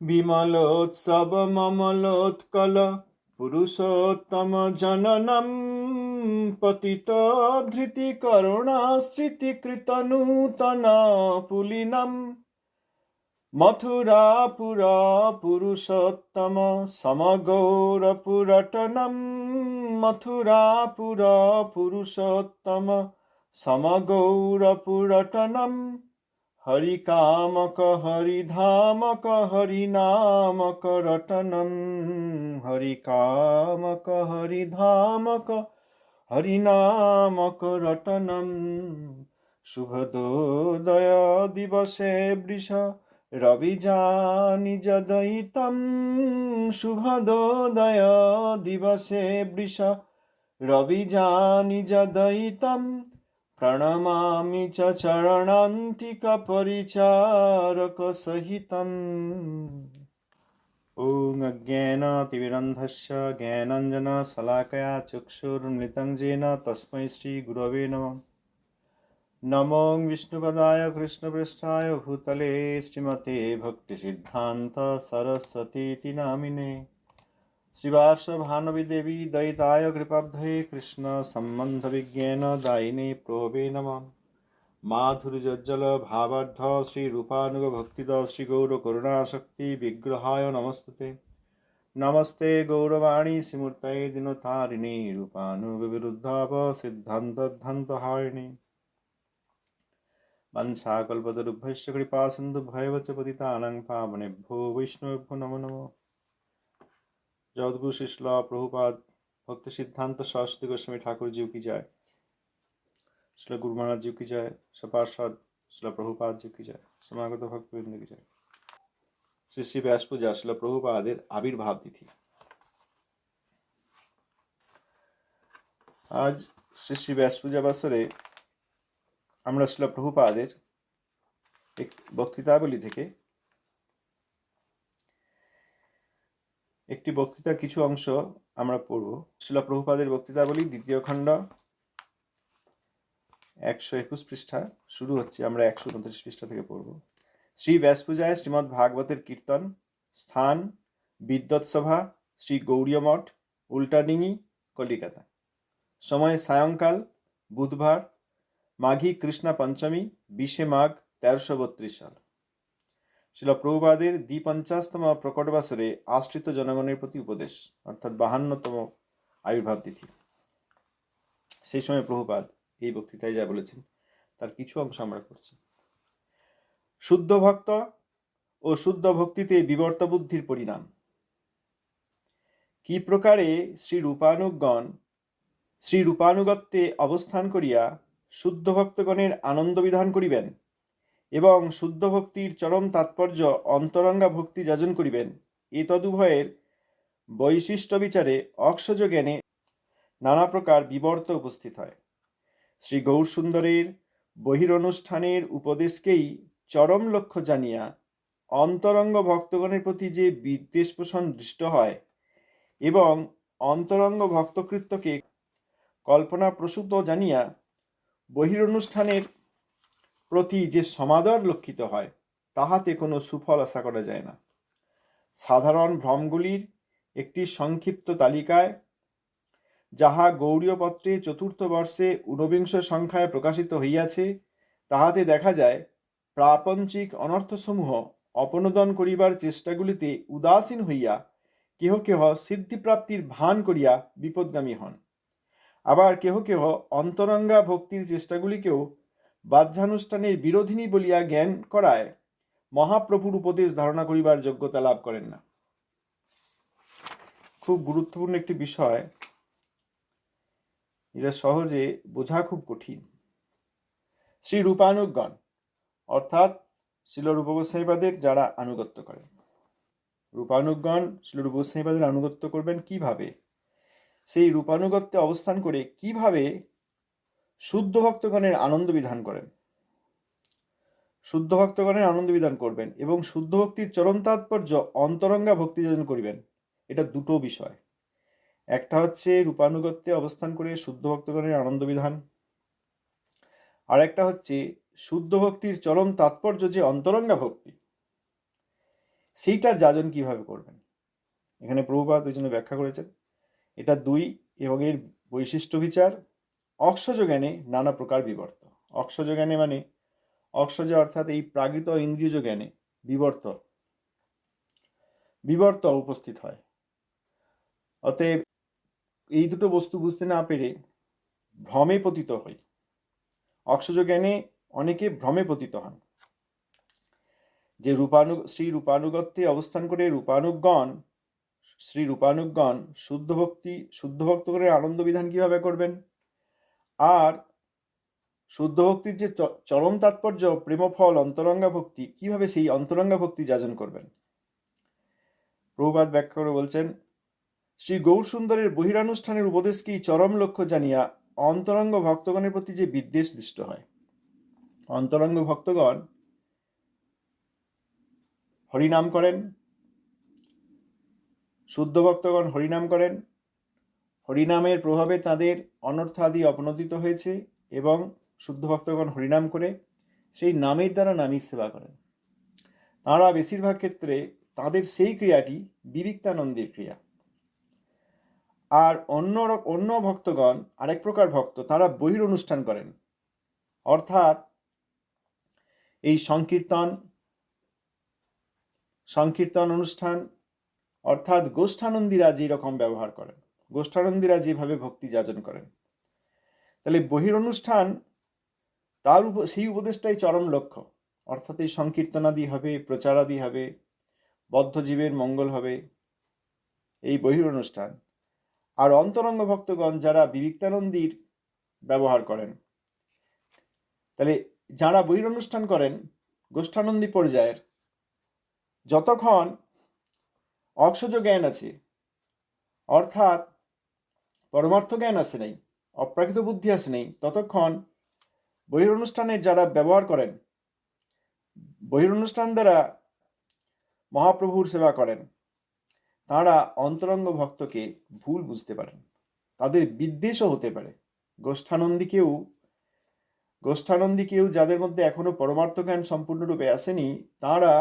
বিমলোৎসব মমলোৎকল পুরুষোত্তম জননম পতিত ধৃতি করুণা স্মৃতি কৃত নূতন পুলিনম। মথুরাপুর পুরুষোত্তম সমগৌরপুরটনম। মথুরাপুর পুরুষোত্তম সমগৌরপুরটনম। হরিকামক হরিধামক হরিনামক রটনম হরিকামক হরিধামক হরিনামক রটনম শুভদোদয় দিবসে বৃষ রবিজানি যদয়িতম শুভদোদয় দিবসে বৃষ রবিজানি যদয়িতম प्रणमामि च चरणान्तिकपरिचारकसहितम् ॐ अज्ञानतिविरन्धस्य ज्ञानञ्जनशलाकया चक्षुर्मृतं येन तस्मै श्रीगुरवे नमः नमो विष्णुपदाय कृष्णपृष्ठाय भूतले श्रीमते भक्तिसिद्धान्तसरस्वतीति नामिने श्रीवार्षभानवी देवी दयिताय कृपाब्धये कृष्ण सम्बन्ध विज्ञान दायिने प्रोभे नमः माधुर्योज्जल भावार्थ श्री रूपानुग भक्तिद श्री गौर करुणाशक्ति विग्रहाय नमस्ते नमस्ते गौरवाणी स्मूर्तये दिनतारिणे रूपानुग विरुद्धाप सिद्धान्तध्वन्तहारिणे वंशाकल्पतरुभ्यश्च कृपा सिन्धुभ्यैव च पतितानां पावनेभ्यो वैष्णवेभ्यो नमो नमः জগদ্গুরু শিষ্ল প্রভুপাদ ভক্তি সিদ্ধান্ত সরস্বতী গোস্বামী ঠাকুরজিও কি যায় শিল গুরু মহারাজজিও কি যায় সপার্ষদ শিল প্রভুপাদ কি যায় সমাগত ভক্তবৃন্দ কি যায় শ্রী শ্রী ব্যাস পূজা শিল প্রভুপাদের আবির্ভাব তিথি। আজ শ্রী শ্রী ব্যাস পূজা বছরে আমরা শিল প্রভুপাদের এক বক্তৃতাবলী থেকে একটি বক্তৃতার কিছু অংশ আমরা পড়ব। শিলা প্রভুপাদের বক্তৃতাবলী দ্বিতীয় খণ্ড, একশো একুশ পৃষ্ঠা। শুরু হচ্ছে, আমরা একশো উনত্রিশ পৃষ্ঠা থেকে পড়ব। শ্রী ব্যাস পূজায় শ্রীমদ্ ভাগবতের কীর্তন, স্থান, বিদ্যৎসভা, শ্রী গৌরীয় মঠ উল্টাডিঙি, কলিকাতা। সময় সায়ংকাল, বুধবার, মাঘী কৃষ্ণা পঞ্চমী, বিশে মাঘ তেরোশো বত্রিশ সাল। শিল প্রভুপাদের দ্বিপঞ্চাশতম প্রকট বছরে আশ্রিত জনগণের প্রতি উপদেশ, অর্থাৎ বাহান্নতম আবির্ভাব তিথি। সেই সময় প্রভুপাদ এই বক্তৃতায় যা বলেছেন, তার কিছু অংশ আমরা করছি শুদ্ধ ভক্ত ও শুদ্ধ ভক্তিতে বিবর্ত বুদ্ধির পরিণাম। কি প্রকারে শ্রী রূপানুগণ, শ্রী রূপানুগত্যে অবস্থান করিয়া শুদ্ধ ভক্তগণের আনন্দ বিধান করিবেন? এবং শুদ্ধ ভক্তির চরম তাৎপর্য অন্তরঙ্গা ভক্তি যাজন করিবেন। এ তদুভয়ের বৈশিষ্ট্য বিচারে অক্ষজ জ্ঞানে নানা প্রকার বিবর্ত উপস্থিত হয়। শ্রী গৌরসুন্দরের বহিরনুষ্ঠানের উপদেশকেই চরম লক্ষ্য জানিয়া অন্তরঙ্গ ভক্তগণের প্রতি যে বিদ্বেষ পোষণ দৃষ্ট হয় এবং অন্তরঙ্গ ভক্তকৃত্যকে কল্পনা প্রসূত জানিয়া বহিরনুষ্ঠানের প্রতি যে সমাদর লক্ষিত হয়, তাহাতে কোনো সুফল আশা করা যায় না। সাধারণ ভ্রমগুলির একটি সংক্ষিপ্ত তালিকায়, যাহা গৌড়ীয় পত্রে চতুর্থ বর্ষে ঊনবিংশ সংখ্যায় প্রকাশিত হইয়াছে, তাহাতে দেখা যায়, প্রাপঞ্চিক অনর্থসমূহ অপনোদন করিবার চেষ্টাগুলিতে উদাসীন হইয়া কেহ কেহ সিদ্ধিপ্রাপ্তির ভান করিয়া বিপদগামী হন। আবার কেহ কেহ অন্তরঙ্গা ভক্তির চেষ্টাগুলিকেও বাহ্যানুষ্ঠানের বিরোধিনী বলিয়া জ্ঞান করায় মহাপ্রভুর উপদেশ ধারণা করিবার যোগ্যতা লাভ করেন না। খুব গুরুত্বপূর্ণ একটি বিষয়। এটা সহজে বোঝা খুব কঠিন। শ্রী রূপানুগণ, অর্থাৎ শিল রূপগোস্বাইপাদের যারা আনুগত্য করেন। রূপানুগণ শিল রূপগোস্বাইপাদের আনুগত্য করবেন কীভাবে? সেই রূপানুগত্যে অবস্থান করে কীভাবে শুদ্ধ ভক্তগণের আনন্দ বিধান করেন। শুদ্ধ ভক্তগণের আনন্দ বিধান করবেন এবং শুদ্ধ ভক্তির চরম তাৎপর্য অন্তরঙ্গা ভক্তি যাজন করিবেন, এটা দুটো বিষয়। একটা হচ্ছে রূপানুগত্যে অবস্থান করে শুদ্ধ ভক্তগণের আনন্দ বিধান। আর একটা হচ্ছে শুদ্ধ ভক্তির চরম তাৎপর্য যে অন্তরঙ্গা ভক্তি, সেইটার যাজন কীভাবে করবেন? এখানে প্রভুপাত ওই জন্য ব্যাখ্যা করেছেন। এটা দুই এবং এর বৈশিষ্ট্য বিচার। অক্ষজ জ্ঞানে নানা প্রকার বিবর্ত। অক্ষজ জ্ঞানে মানে অক্ষজ অর্থাৎ এই প্রাকৃত ইন্দ্রিয়জ জ্ঞানে বিবর্ত। বিবর্ত উপস্থিত হয়। অতএব এই দুটো বস্তু বুঝতে না পেরে ভ্রমে পতিত হই। অক্ষজ জ্ঞানে অনেকে ভ্রমে পতিত হন। যে রূপানু, শ্রী রূপানুগত্যে অবস্থান করে রূপানুগণ শ্রী রূপানুগণ শুদ্ধ ভক্তি, শুদ্ধ ভক্তগণের আনন্দ বিধান কীভাবে করবেন? আর শুদ্ধ ভক্তির যে চরম তাৎপর্য, প্রেমফল, অন্তরঙ্গা ভক্তি, কীভাবে সেই অন্তরঙ্গা ভক্তি যাজন করবেন? প্রভুপাত ব্যাখ্যা করে বলছেন, শ্রী গৌর সুন্দরের বহিরানুষ্ঠানের উপদেশকেই চরম লক্ষ্য জানিয়া অন্তরঙ্গ ভক্তগণের প্রতি যে বিদ্বেষ দৃষ্ট হয়। অন্তরঙ্গ ভক্তগণ হরিনাম করেন, শুদ্ধ ভক্তগণ হরিনাম করেন হরিনামের প্রভাবে তাদের অনর্থাদি অবনতিত হয়েছে এবং শুদ্ধ ভক্তগণ হরিনাম করে সেই নামের দ্বারা নামীর সেবা করেন। তাঁরা বেশিরভাগ ক্ষেত্রে তাদের সেই ক্রিয়াটি বিবিক্তানন্দের ক্রিয়া। আর অন্য অন্য ভক্তগণ, আরেক প্রকার ভক্ত, তারা বহির অনুষ্ঠান করেন। অর্থাৎ এই সংকীর্তন সংকীর্তন অনুষ্ঠান, অর্থাৎ গোষ্ঠানন্দীরা যেরকম ব্যবহার করেন। গোষ্ঠানন্দীরা যেভাবে ভক্তি যাজন করেন। তাহলে বহির অনুষ্ঠান তার উপ, সেই উপদেশটাই চরম লক্ষ্য। অর্থাৎ এই সংকীর্তনাদি হবে, প্রচারাদি হবে, বদ্ধজীবের মঙ্গল হবে, এই বহির অনুষ্ঠান আর অন্তরঙ্গ ভক্তগণ যারা বিবিক্তানন্দীর ব্যবহার করেন, তাহলে যারা বহির অনুষ্ঠান করেন, গোষ্ঠানন্দী পর্যায়ের, যতক্ষণ অক্ষজ জ্ঞান আছে, অর্থাৎ পরমার্থ জ্ঞান আসে নাই, অপ্রাকৃত বুদ্ধি আসে নেই, ততক্ষণ বহির অনুষ্ঠানে যারা ব্যবহার করেন বহির অনুষ্ঠান দ্বারা মহাপ্রভুর সেবা করেন, তারা অন্তরঙ্গ ভক্তকে ভুল বুঝতে পারেন, তাদের বিদ্বেষও হতে পারে। গোষ্ঠানন্দীকেও গোষ্ঠানন্দীকেও যাদের মধ্যে এখনও পরমার্থ জ্ঞান সম্পূর্ণরূপে আসেনি, তারা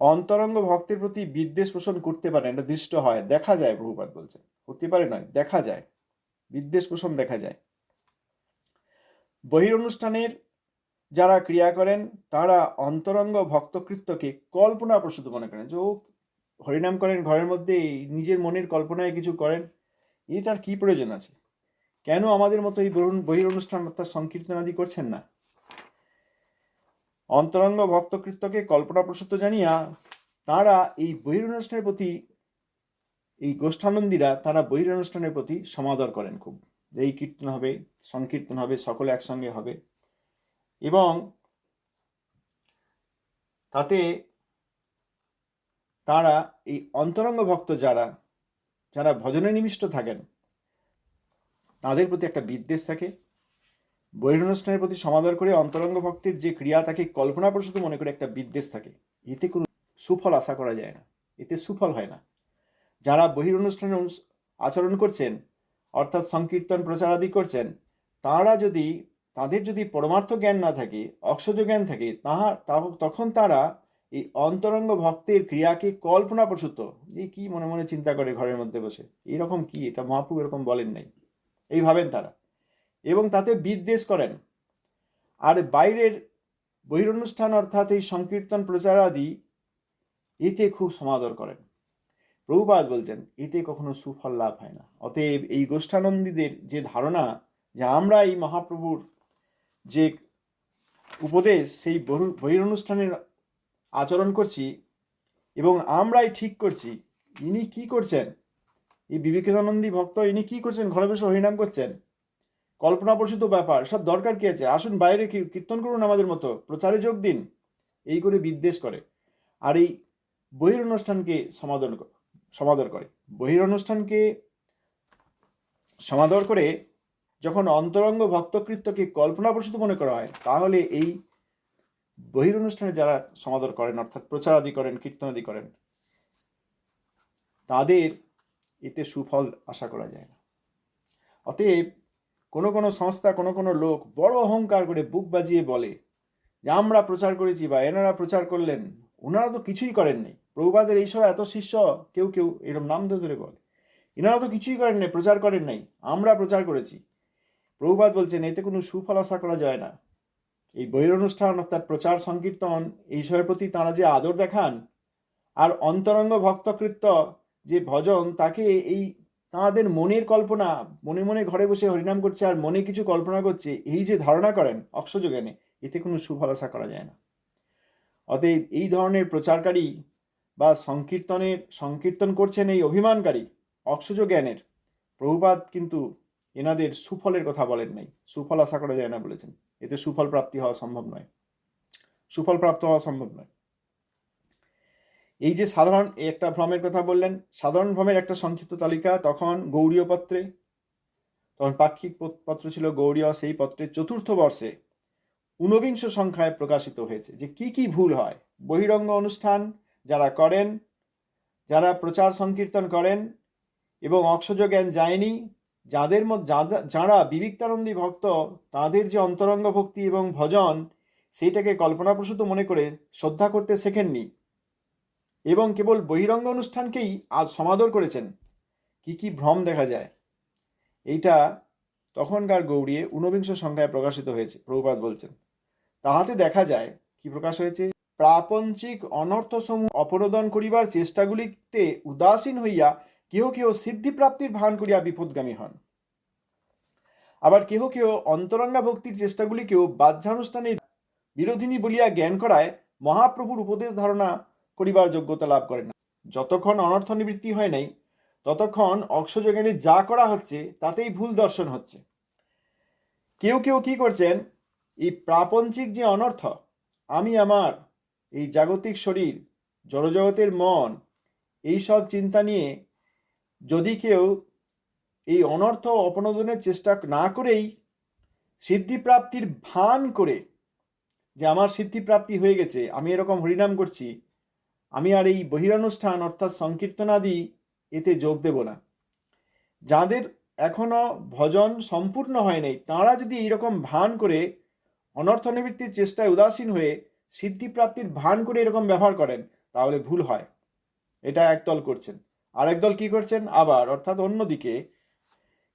অন্তরঙ্গ ভক্তের প্রতি বিদ্বেষ পোষণ করতে পারেন এটা দৃষ্ট হয়। দেখা যায় প্রভুপাত বলছে হতে পারে নয়, দেখা যায়। বিদ্বেষ পোষণ দেখা যায়। বহির অনুষ্ঠানের যারা ক্রিয়া করেন, তারা অন্তরঙ্গ ভক্তকৃত্যকে কল্পনা প্রসূত মনে করেন। যে ও হরিনাম করেন ঘরের মধ্যে, নিজের মনের কল্পনায় কিছু করেন, এটার কি প্রয়োজন আছে? কেন আমাদের মতো এই বহির অনুষ্ঠান অর্থাৎ সংকীর্তনাদি করছেন না? অন্তরঙ্গ ভক্তকৃত্যকে কল্পনা প্রসূত জানিয়া তারা এই বহির অনুষ্ঠানের প্রতি, এই গোষ্ঠানন্দীরা তারা বহির অনুষ্ঠানের প্রতি সমাদর করেন খুব। এই কীর্তন হবে, সংকীর্তন হবে, সকলে একসঙ্গে হবে। এবং তাতে তারা এই অন্তরঙ্গ ভক্ত যারা যারা ভজনে নিবিষ্ট থাকেন, তাদের প্রতি একটা বিদ্বেষ থাকে। বহিরনুষ্ঠানের প্রতি সমাদর করে অন্তরঙ্গ ভক্তির যে ক্রিয়া, তাকে কল্পনা প্রসূত মনে করে একটা বিদ্বেষ থাকে। এতে কোনো সুফল আশা করা যায় না। এতে সুফল হয় না। যারা বহির অনুষ্ঠানে অনুস- আচরণ করছেন, অর্থাৎ সংকীর্তন প্রচার আদি করছেন, তারা যদি, তাদের যদি পরমার্থ জ্ঞান না থাকে অক্ষজ জ্ঞান থাকে, তাহা তখন তারা এই অন্তরঙ্গ ভক্তের ক্রিয়াকে কল্পনা প্রসূত এই কি মনে মনে চিন্তা করে ঘরের মধ্যে বসে? এইরকম কি? এটা মহাপ্রভু এরকম বলেন নাই। এই ভাবেন তারা। এবং তাতে বিদ্বেষ করেন। আর বাইরের বহিরনুষ্ঠান অর্থাৎ এই সংকীর্তন প্রচার আদি এতে খুব সমাদর করেন। প্রভুপাদ বলছেন, এতে কখনো সুফল লাভ হয় না। অতএব এই গোষ্ঠানন্দীদের যে ধারণা যে আমরা এই মহাপ্রভুর যে উপদেশ, সেই বহির বহিরনুষ্ঠানের আচরণ করছি এবং আমরাই ঠিক করছি, ইনি কি করছেন? এই বিবেকানন্দী ভক্ত, ইনি কি করছেন, ঘরে বসে হরিনাম করছেন? কল্পনা প্রসূত ব্যাপার, সব দরকার কি আছে? আসুন বাইরে কীর্তন করুন আমাদের মতো, প্রচারে যোগ দিন, এই করে বিদ্বেষ করে। আর এই বহির অনুষ্ঠানকে সমাদর সমাদর করে। বহির অনুষ্ঠানকে সমাদর করে যখন অন্তরঙ্গ ভক্তকৃত্যকে কল্পনা প্রসূত মনে করা হয়, তাহলে এই বহির অনুষ্ঠানে যারা সমাদর করেন, অর্থাৎ প্রচার আদি করেন কীর্তন আদি করেন, তাদের এতে সুফল আশা করা যায় না। অতএব কোনো কোনো সংস্থা, কোনো কোনো লোক বড় অহংকার করে বুক বাজিয়ে বলে যে, আমরা প্রচার করেছি বা এনারা প্রচার করলেন। ওনারা তো কিছুই করেন নাই। প্রভুপাদের এইসব এত শিষ্য কেউ কেউ এরকম নাম ধরে ধরে বলে। এনারা তো কিছুই করেন নাই, প্রচার করেন নাই, আমরা প্রচার করেছি। প্রভুপাত বলছেন, এতে কোনো সুফল আশা করা যায় না। এই বহিরনুষ্ঠান অর্থাৎ প্রচার সংকীর্তন এইসবের প্রতি তাঁরা যে আদর দেখান, আর অন্তরঙ্গ ভক্তকৃত্য যে ভজন, তাকে এই তাঁদের মনের কল্পনা, মনে মনে ঘরে বসে হরিনাম করছে আর মনে কিছু কল্পনা করছে, এই যে ধারণা করেন অক্ষযোগানে এতে কোনো সুফল আশা করা যায় না। অতএব এই ধরনের প্রচারকারী বা সংকীর্তনের, সংকীর্তন করছেন এই অভিমানকারী অক্ষজ জ্ঞানের প্রভুপাত কিন্তু এনাদের সুফলের কথা বলেন নাই সুফল আশা করা যায় না বলেছেন। এতে সুফল প্রাপ্তি হওয়া সম্ভব নয়। সুফল প্রাপ্ত হওয়া সম্ভব নয়। এই যে সাধারণ একটা ভ্রমের কথা বললেন, সাধারণ ভ্রমের একটা সংক্ষিপ্ত তালিকা, তখন গৌড়ীয় পত্রে, তখন পাক্ষিক পত্র ছিল গৌড়ীয় সেই পত্রের চতুর্থ বর্ষে ঊনবিংশ সংখ্যায় প্রকাশিত হয়েছে যে কি কি ভুল হয়। বহিরঙ্গ অনুষ্ঠান যারা করেন, যারা প্রচার সংকীর্তন করেন এবং অক্ষজ জ্ঞান যায়নি, যাদের যারা বিবিক্তানন্দী ভক্ত, তাদের যে অন্তরঙ্গ ভক্তি এবং ভজন, সেইটাকে কল্পনাপ্রসূত মনে করে শ্রদ্ধা করতে শেখেননি। এবং কেবল বহিরঙ্গ অনুষ্ঠানকেই আজ সমাদর করেছেন। কি কি ভ্রম দেখা যায়। এইটা তখনকার গৌড়িয়ে ঊনবিংশ সংখ্যায় প্রকাশিত হয়েছে প্রভুপাত বলছেন। তাহাতে দেখা যায়, কি প্রকাশ হয়েছে? প্রাপঞ্চিক অনর্থসমূহ অপনোদন করিবার চেষ্টাগুলিতে উদাসীন হইয়া কেহ কেহ সিদ্ধিপ্রাপ্তির ভান করিয়া বিপদগামী হন। আবার কেহ কেহ অন্তরঙ্গা ভক্তির চেষ্টাগুলিকেও বাহ্যানুষ্ঠানে বিরোধিনী বলিয়া জ্ঞান করায় মহাপ্রভুর উপদেশ ধারণা করিবার যোগ্যতা লাভ করে না। যতক্ষণ অনর্থ নিবৃত্তি হয় নাই, ততক্ষণ অক্ষযোগানে যা করা হচ্ছে, তাতেই ভুল দর্শন হচ্ছে। কেউ কেউ কি করছেন, এই প্রাপঞ্চিক যে অনর্থ, আমি আমার এই জাগতিক শরীর, জড়জগতের মন, এই সব চিন্তা নিয়ে যদি কেউ এই অনর্থ অপনোদনের চেষ্টা না করেই সিদ্ধিপ্রাপ্তির ভান করে যে আমার সিদ্ধিপ্রাপ্তি হয়ে গেছে, আমি এরকম হরিনাম করছি আমি আর এই বহিরানুষ্ঠান অর্থাৎ সংকীর্তনাদি এতে যোগ দেব না। যাদের এখনও ভজন সম্পূর্ণ হয় নাই, তাঁরা যদি এইরকম ভান করে, অনর্থ নিবৃত্তির চেষ্টায় উদাসীন হয়ে সিদ্ধিপ্রাপ্তির ভান করে এরকম ব্যবহার করেন, তাহলে ভুল হয়। এটা একদল করছেন। আর একদল কি করছেন? আবার, অর্থাৎ অন্যদিকে।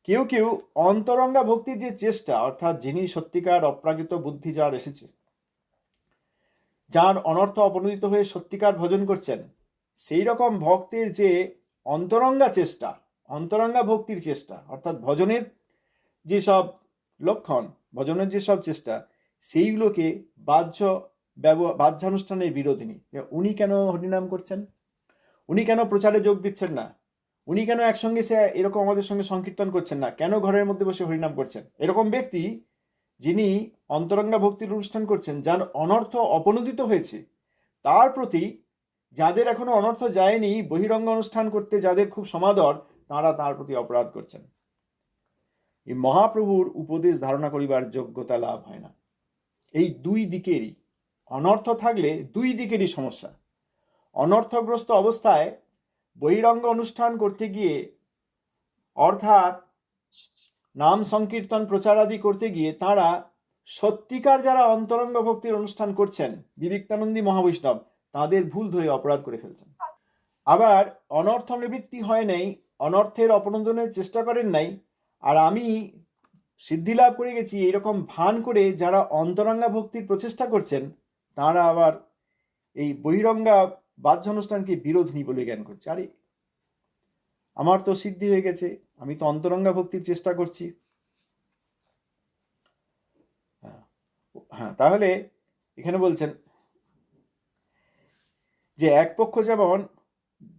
কেউ কেউ অন্তরঙ্গা ভক্তির যে চেষ্টা, অর্থাৎ যিনি সত্যিকার অপ্রাকৃত বুদ্ধি যার এসেছে যার অনর্থ অপনোদিত হয়ে সত্যিকার ভজন করছেন। সেই রকম ভক্তের যে অন্তরঙ্গা চেষ্টা, অন্তরঙ্গা ভক্তির চেষ্টা, অর্থাৎ ভজনের যেসব লক্ষণ, ভজনের যেসব চেষ্টা, সেইগুলোকে বাহ্য ব্যবহার বাহ্যানুষ্ঠানের বিরোধিনী। উনি কেন হরিনাম করছেন? উনি কেন প্রচারে যোগ দিচ্ছেন না? উনি কেন একসঙ্গে সে এরকম আমাদের সঙ্গে সংকীর্তন করছেন না? কেন ঘরের মধ্যে বসে হরিনাম করছেন? এরকম ব্যক্তি যিনি অন্তরঙ্গা ভক্তির অনুষ্ঠান করছেন, যার অনর্থ অপনোদিত হয়েছে, তার প্রতি যাদের এখনও অনর্থ যায়নি, বহিরঙ্গ অনুষ্ঠান করতে যাদের খুব সমাদর, তারা তার প্রতি অপরাধ করছেন। এই মহাপ্রভুর উপদেশ ধারণা করিবার যোগ্যতা লাভ হয় না। এই দুই দিকেরই, অনর্থ থাকলে দুই দিকেরই সমস্যা। অনর্থগ্রস্ত অবস্থায় বহিরঙ্গ অনুষ্ঠান করতে গিয়ে অর্থাৎ নাম সংকীর্তন প্রচার আদি করতে গিয়ে তারা সত্যিকার যারা অন্তরঙ্গ ভক্তির অনুষ্ঠান করছেন, বিবেকানন্দী মহাবৈষ্ণব, তাদের ভুল ধরে অপরাধ করে ফেলছেন। আবার অনর্থ নিবৃত্তি হয় নাই, অনর্থের অপনোদনের চেষ্টা করেন নাই, আর আমি সিদ্ধি লাভ করে গেছি এইরকম ভান করে যারা অন্তরঙ্গা ভক্তির প্রচেষ্টা করছেন, তারা আবার এই বহিরঙ্গা বাহ্য অনুষ্ঠানকে বিরোধিনী বলে জ্ঞান করছে। আরে, আমার তো সিদ্ধি হয়ে গেছে। আমি তো অন্তরঙ্গা ভক্তির চেষ্টা করছি। হ্যাঁ হ্যাঁ তাহলে এখানে বলছেন যে এক পক্ষ যেমন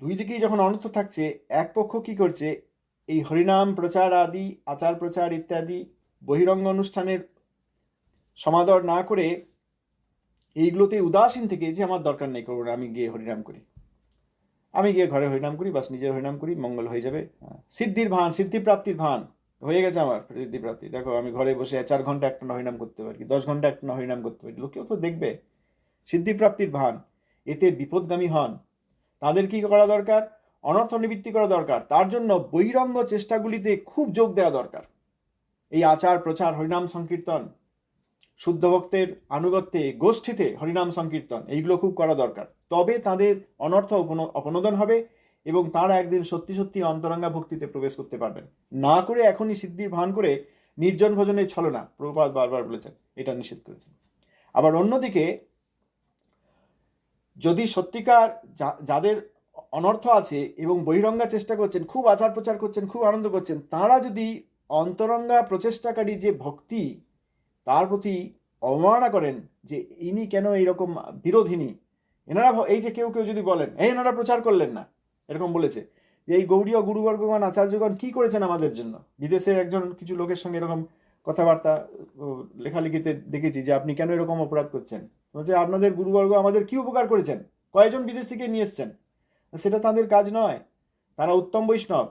দুই দিকেই যখন অনর্থ থাকছে, এক পক্ষ কি করছে? এই হরিনাম প্রচার আদি, আচার প্রচার ইত্যাদি বহিরঙ্গ অনুষ্ঠানের সমাদর না করে এইগুলোতে উদাসীন থেকে যে আমার দরকার নেই করব না, আমি গিয়ে হরিনাম করি। আমি গিয়ে ঘরে হরিনাম করি, বাস নিজের হরিনাম করি, মঙ্গল হয়ে যাবে। সিদ্ধির ভান সিদ্ধিপ্রাপ্তির ভান, হয়ে গেছে আমার সিদ্ধিপ্রাপ্তি দেখো, আমি ঘরে বসে চার ঘণ্টা একটা হরিনাম করতে পারি, দশ ঘণ্টা একটা হরিনাম করতে পারি। লোকেও তো দেখবে সিদ্ধিপ্রাপ্তির ভান, এতে বিপদগামী হন। তাদের কি করা দরকার? অনর্থ নিবৃত্তি করা দরকার। তার জন্য বহিরঙ্গ চেষ্টাগুলিতে খুব যোগ দেওয়া দরকার। এই আচার, প্রচার, হরিনাম সংকীর্তন, শুদ্ধ ভক্তের আনুগত্যে গোষ্ঠীতে হরিনাম সংকীর্তন, এইগুলো খুব করা দরকার। তবে তাদের অনর্থ অপনোদন হবে এবং তারা একদিন সত্যি সত্যি অন্তরঙ্গা ভক্তিতে প্রবেশ করতে পারবেন। না করে এখনই সিদ্ধির ভান করে নির্জন ভজনের ছলনা, প্রভুপাদ বারবার বলেছেন, এটা নিষেধ করেছেন। আবার অন্যদিকে, যদি সত্যিকার যাদের অনর্থ আছে এবং বহিরঙ্গা চেষ্টা করছেন, খুব আচার প্রচার করছেন, খুব আনন্দ করছেন, তারা যদি অন্তরঙ্গা প্রচেষ্টাকারী যে ভক্তি, তার প্রতি অবমাননা করেন যে ইনি কেন এইরকম বিরোধিনী এনারা এই যে কেউ কেউ যদি বলেন, এই এনারা প্রচার করলেন না। এরকম বলেছে। যে এই গৌড়ীয় গুরুবর্গগণ, আচার্যগণ কি করেছেন আমাদের জন্য? বিদেশের একজন কিছু লোকের সঙ্গে এরকম কথাবার্তা লেখালেখিতে দেখেছি যে আপনি কেন এরকম অপরাধ করছেন? বলছে, আপনাদের গুরুবর্গ আমাদের কি উপকার করেছেন? কয়জন বিদেশ থেকে নিয়ে এসছেন? সেটা তাদের কাজ নয়। তারা উত্তম বৈষ্ণব।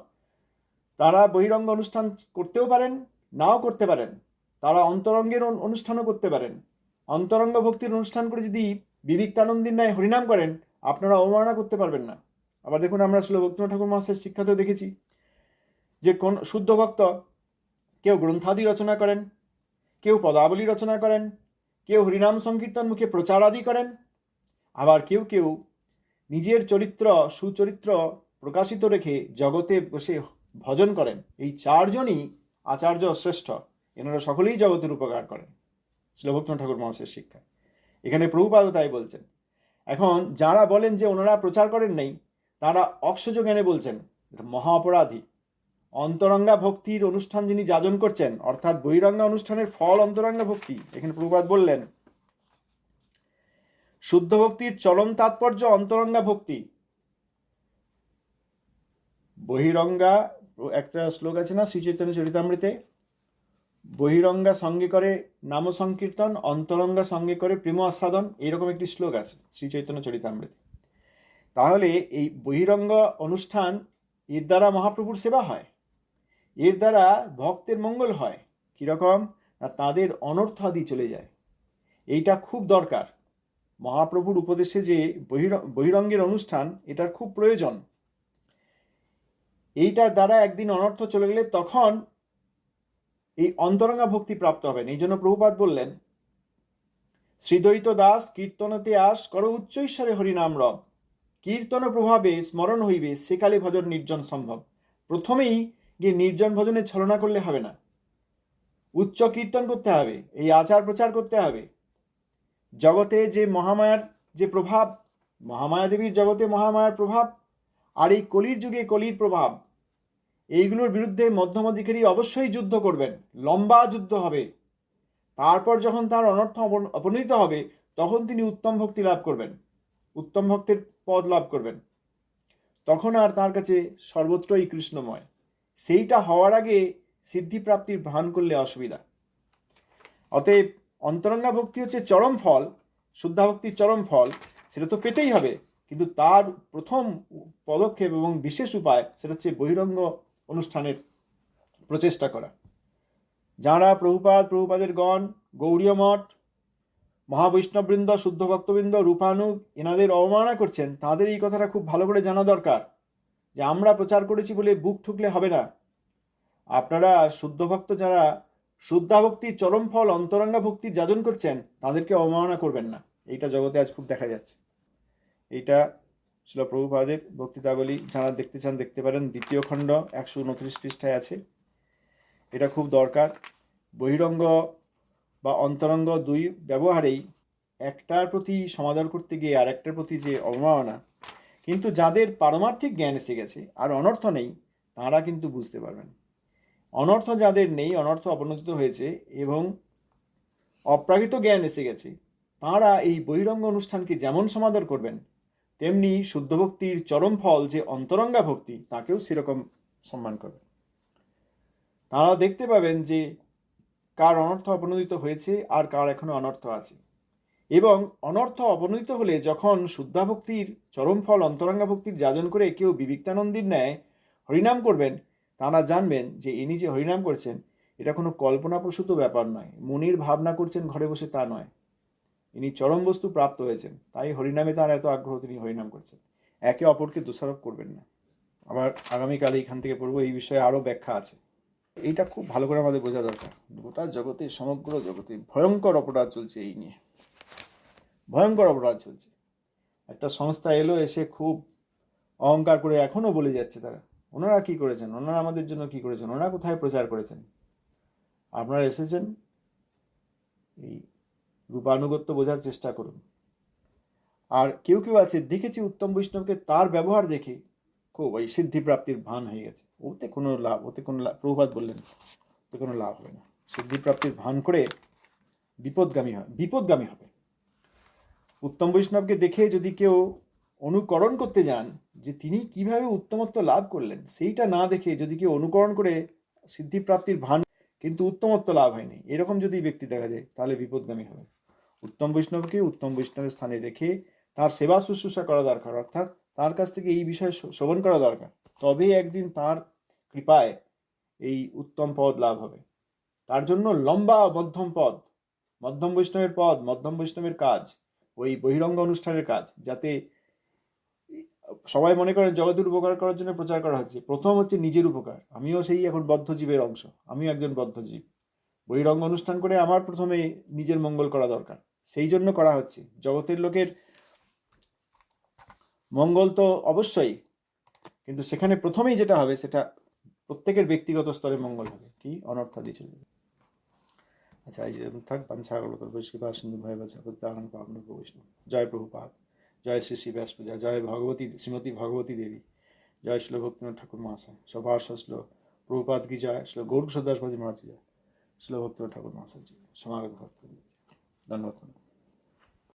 তারা বহিরঙ্গ অনুষ্ঠান করতেও পারেন, নাও করতে পারেন। তারা অন্তরঙ্গের অনুষ্ঠানও করতে পারেন। অন্তরঙ্গ ভক্তির অনুষ্ঠান করে যদি বিবিক্তানন্দীর ন্যায় হরিনাম করেন, আপনারা অবমাননা করতে পারবেন না। আবার দেখুন, আমরা শ্রী ভক্তিনাথ ঠাকুর মহাশয়ের শিক্ষাতেও দেখেছি যে কোন শুদ্ধ ভক্ত কেউ গ্রন্থাদি রচনা করেন, কেউ পদাবলী রচনা করেন, কেউ হরিনাম সংকীর্তন মুখে প্রচার আদি করেন, আবার কেউ কেউ নিজের চরিত্র, সুচরিত্র প্রকাশিত রেখে জগতে বসে ভজন করেন। এই চারজনই আচার্য শ্রেষ্ঠ, এনারা সকলেই জগতের উপকার করেন। শিলভক্ত ঠাকুর মহাশয়ের শিক্ষা এখানে প্রভুপাদ তাই বলছেন। এখন যারা বলেন যে ওনারা প্রচার করেন নাই, তারা অক্ষজ জ্ঞানে বলছেন মহা অপরাধী অন্তরঙ্গা ভক্তির অনুষ্ঠান যিনি যাজন করছেন, অর্থাৎ বহিরঙ্গা অনুষ্ঠানের ফল অন্তরঙ্গা ভক্তি, এখানে প্রভুপাদ বললেন, শুদ্ধ ভক্তির চরম তাৎপর্য অন্তরঙ্গা ভক্তি। বহিরঙ্গা, একটা শ্লোক আছে না শ্রী চৈতন্য চরিতামৃতে? বহিরঙ্গা সঙ্গে করে নাম সংকীর্তন অন্তরঙ্গা সঙ্গে করে প্রেম আস্বাদন এইরকম একটি শ্লোক আছে, শ্রী চৈতন্য চরিতামৃতে। তাহলে এই বহিরঙ্গ অনুষ্ঠান এর দ্বারা মহাপ্রভুর সেবা হয়? এর দ্বারা ভক্তের মঙ্গল হয়? কীরকম? না তাদের অনর্থ আদি চলে যায়? এইটা খুব দরকার। মহাপ্রভুর উপদেশে যে বহির, বহিরঙ্গের অনুষ্ঠান, এটার খুব প্রয়োজন। এইটার দ্বারা একদিন অনর্থ চলে গেলে তখন এই অন্তরঙ্গা ভক্তি প্রাপ্ত হবেন। এই জন্য প্রভুপাত বললেন, শ্রীদ্বৈত দাস, কীর্তনতে আস, কর উচ্চ ঈশ্বরে হরিনাম রব। কীর্তন প্রভাবে স্মরণ হইবে সেকালে ভজন নির্জন সম্ভব। প্রথমেই গিয়ে নির্জন ভজনে ছলনা করলে হবে না। উচ্চ কীর্তন করতে হবে, এই আচার প্রচার করতে হবে। জগতে যে মহামায়ার যে প্রভাব মহামায়া দেবীর জগতে মহামায়ার প্রভাব, আর এই কলির যুগে কলির প্রভাব এইগুলোর বিরুদ্ধে মধ্যমাধিকারী অবশ্যই যুদ্ধ করবেন। লম্বা যুদ্ধ হবে। তারপর যখন তার অনর্থ অপনীত হবে, তখন তিনি উত্তম ভক্তি লাভ করবেন। উত্তম ভক্তের পদ লাভ করবেন। তখন আর তার কাছে সর্বত্রই কৃষ্ণময়। সেইটা হওয়ার আগে সিদ্ধিপ্রাপ্তির ভান করলে অসুবিধা। অতএব অন্তরঙ্গা ভক্তি হচ্ছে চরম ফল, শুদ্ধা ভক্তির চরম ফল, সেটা তো পেতেই হবে। কিন্তু তার প্রথম পদক্ষেপ এবং বিশেষ উপায়, সেটা হচ্ছে বহিরঙ্গ অনুষ্ঠানের প্রচেষ্টা করা। যারা প্রভুপাদ, প্রভুপাদের গণ, গৌরীয় মঠ, মহাবৈষ্ণববৃন্দ, শুদ্ধ ভক্তবৃন্দ, রূপানু, এনাদের অবমাননা করছেন, তাদের এই কথাটা খুব ভালো করে জানা দরকার যে আমরা প্রচার করেছি বলে বুক ঠুকলে হবে না। আপনারা শুদ্ধ ভক্ত যারা শুদ্ধা ভক্তির চরম ফল, অন্তরঙ্গা ভক্তির যাজন করছেন, তাদেরকে অবমাননা করবেন না। এইটা জগতে আজ খুব দেখা যাচ্ছে। এইটা ছিল প্রভুপাদের বক্তৃতাবলী। যারা দেখতে চান দেখতে পারেন, দ্বিতীয় খণ্ড একশো উনত্রিশ পৃষ্ঠায় আছে। এটা খুব দরকার। বহিরঙ্গ বা অন্তরঙ্গ দুই ব্যবহারেই একটার প্রতি সমাদর করতে গিয়ে আর একটার প্রতি যে অবমাননা, কিন্তু যাদের পারমার্থিক জ্ঞান এসে গেছে আর অনর্থ নেই, তারা কিন্তু বুঝতে পারবেন। অনর্থ যাদের নেই, অনর্থ অবনতিত হয়েছে এবং অপ্রাকৃত জ্ঞান এসে গেছে, তাঁরা এই বহিরঙ্গ অনুষ্ঠানকে যেমন সমাদর করবেন তেমনি শুদ্ধ ভক্তির চরম ফল যে অন্তরঙ্গা ভক্তি তাকেও সেরকম সম্মান করবেন তারা দেখতে পাবেন যে কার অনর্থ অবনতিত হয়েছে আর কার এখনও অনর্থ আছে। এবং অনর্থ অবনতিত হলে যখন শুদ্ধা ভক্তির চরম ফল অন্তরঙ্গা ভক্তির যাজন করে কেউ বিবিক্তানন্দীর ন্যায় হরিনাম করবেন, তারা জানবেন যে ইনি যে হরিনাম করছেন, এটা কোনো কল্পনাপ্রসূত ব্যাপার নয়। মনির ভাবনা করছেন ঘরে বসে তা নয়। ইনি চরম বস্তু প্রাপ্ত হয়েছেন। তাই হরিনামে তার এত আগ্রহ তিনি হরিনাম করছেন। একে অপরকে দোষারোপ করবেন না। আবার আগামীকাল এইখান থেকে পড়ব, এই বিষয়ে আরও ব্যাখ্যা আছে। এইটা খুব ভালো করে আমাদের বোঝা দরকার। গোটা জগতে, সমগ্র জগতে ভয়ঙ্কর অপরাধ চলছে এই নিয়ে। ভয়ঙ্কর অপরাধ চলছে। একটা সংস্থা এলো, এসে খুব অহংকার করে এখনও বলে যাচ্ছে তারা। ওনারা কি করেছেন? ওনারা আমাদের জন্য কি করেছেন? ওনারা কোথায় প্রচার করেছেন? আপনারা এসেছেন এই রূপানুগত্য বোঝার চেষ্টা করুন। আর কেউ কেউ আছে, দেখেছি উত্তম বৈষ্ণবকে তার ব্যবহার দেখে খুব ওই সিদ্ধিপ্রাপ্তির ভান হয়ে গেছে। ওতে কোনো লাভ, ওতে কোনো লাভ প্রভুপাত বললেন, ওতে কোনো লাভ হবে না। সিদ্ধিপ্রাপ্তির ভান করে বিপদগামী হয় বিপদগামী হবে। উত্তম বৈষ্ণবকে দেখে যদি কেউ অনুকরণ করতে যান, যে তিনি কীভাবে উত্তমত্ব লাভ করলেন, সেইটা না দেখে যদি কেউ অনুকরণ করে সিদ্ধিপ্রাপ্তির ভান, কিন্তু উত্তমত্ব লাভ হয়নি, এরকম যদি ব্যক্তি দেখা যায়, তাহলে বিপদগামী হবে। উত্তম বৈষ্ণবকে উত্তম বৈষ্ণবের স্থানে রেখে তার সেবা শুশ্রূষা করা দরকার, অর্থাৎ তার কাছ থেকে এই বিষয়ে শ্র- শ্রবণ করা দরকার। তবেই একদিন তার কৃপায় এই উত্তম পদ লাভ হবে। তার জন্য লম্বা মধ্যম পদ, মধ্যম বৈষ্ণবের পদ, মধ্যম বৈষ্ণবের কাজ, ওই বহিরঙ্গ অনুষ্ঠানের কাজ, যাতে সবাই মনে করেন জগতের উপকার করার জন্য প্রচার করা হচ্ছে। প্রথম হচ্ছে নিজের উপকার। আমিও সেই এখন বদ্ধজীবের অংশ। আমিও একজন বদ্ধজীব বহিরঙ্গ অনুষ্ঠান করে আমার প্রথমে নিজের মঙ্গল করা দরকার। সেই জন্য করা হচ্ছে। জগতের লোকের মঙ্গল তো অবশ্যই, কিন্তু সেখানে প্রথমেই যেটা হবে সেটা প্রত্যেকের ব্যক্তিগত স্তরে মঙ্গল হবে। কি? অনর্থাদি চলে যাবে। আচ্ছা এই যে থাক পাঞ্চাগলতর বৈষ্ণবা সিন্ধু ভয় বাছা জয় প্রভুপাত জয় শ্রী শ্রী ব্যাস পূজা জয় ভগবতী, শ্রীমতী ভগবতী দেবী, জয় শ্লো ভক্তিনাথ ঠাকুর মহাশয়। সবার শ্লো প্রভুপাত কি জয়? শ্লো গৌর সদাস ভাজি মহারাজ জয়। শ্লো ভক্তিনাথ ঠাকুর মহাশয় জি সমাগত ভক্ত। Dá nota.